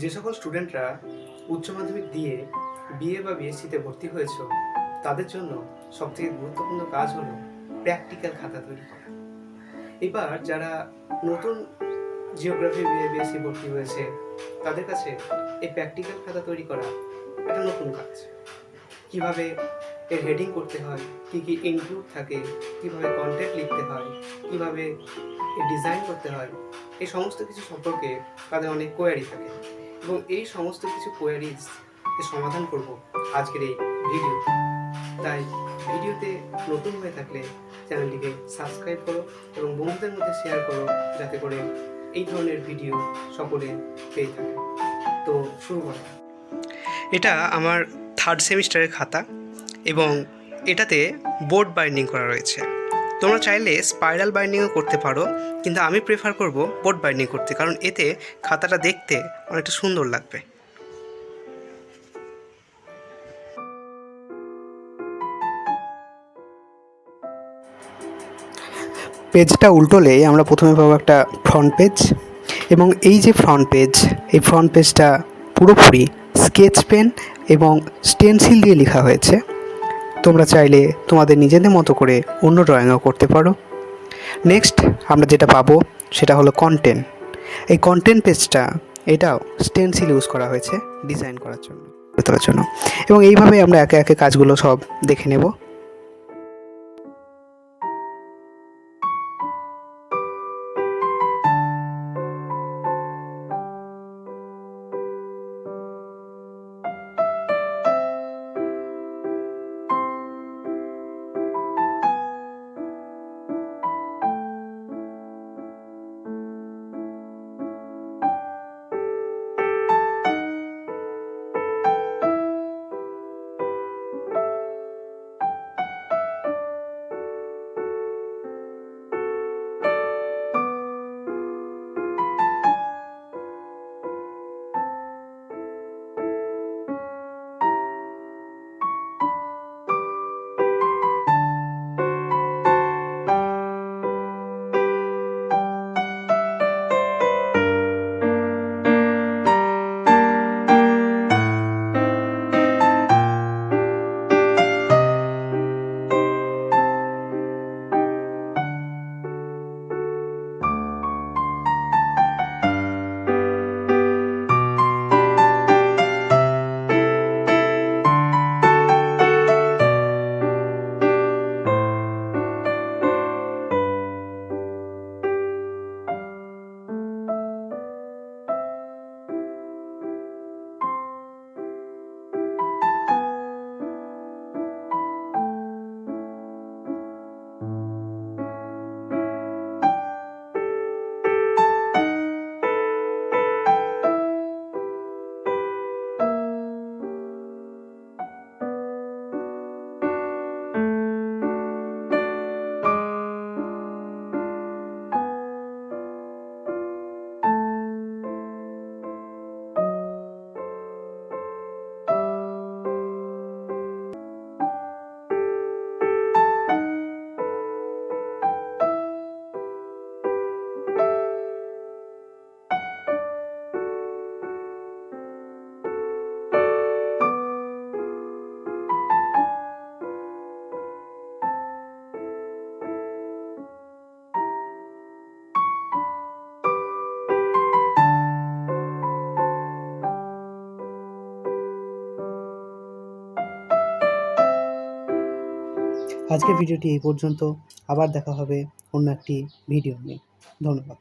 যে সকল স্টুডেন্টরা উচ্চ মাধ্যমিক দিয়ে বিএ বা বিএসসিতে ভর্তি হয়েছ, তাদের জন্য সবথেকে গুরুত্বপূর্ণ কাজ হলো প্র্যাকটিক্যাল খাতা তৈরি করা। এবার যারা নতুন জিওগ্রাফি বিএ, বিএসসি ভর্তি হয়েছে, তাদের কাছে এই প্র্যাকটিক্যাল খাতা তৈরি করা একটা নতুন কাজ। কীভাবে এর হেডিং করতে হয়, কী কী ইনক্লুড থাকে, কীভাবে কন্টেন্ট লিখতে হয়, কীভাবে ডিজাইন করতে হয়, এই সমস্ত কিছু সম্পর্কে তাদের অনেক কোয়ারি থাকে। এবং এই সমস্ত কিছু কোয়ারিজ সমাধান করব আজকের এই ভিডিও তাই ভিডিওতে নতুন হয়ে থাকলে চ্যানেলটিকে সাবস্ক্রাইব করো এবং বন্ধুদের মধ্যে শেয়ার করো যাতে করে এই ধরনের ভিডিও সকলে পেয়ে থাকে। তো শুরু করা। এটা আমার থার্ড সেমিস্টারের খাতা এবং এটাতে বোর্ড বাইন্ডিং করা রয়েছে। তোমরা চাইলে স্পাইরাল বাইন্ডিংও করতে পারো, কিন্তু আমি প্রেফার করব বোর্ড বাইন্ডিং করতে, কারণ এতে খাতাটা দেখতে অনেকটা সুন্দর লাগবে। পেজটা উল্টোলে আমরা প্রথমে পাবো একটা ফ্রন্ট পেজ এবং এই যে ফ্রন্ট পেজ এই ফ্রন্ট পেজটা পুরোপুরি স্কেচ পেন এবং স্টেনসিল দিয়ে লেখা হয়েছে। তোমরা চাইলে তোমাদের নিজেদের মতো করে অন্য ড্রয়িংও করতে পারো। নেক্সট আমরা যেটা পাবো, সেটা হলো কন্টেন্ট এই কন্টেন্ট পেজটা এটাও স্টেন্সিল ইউজ করা হয়েছে ডিজাইন করার জন্য তোলার জন্য। এবং এইভাবে আমরা একে একে কাজগুলো সব দেখে নেব। আজকের ভিডিওটি এই পর্যন্ত। আবার দেখা হবে অন্য একটি ভিডিও নিয়ে। ধন্যবাদ।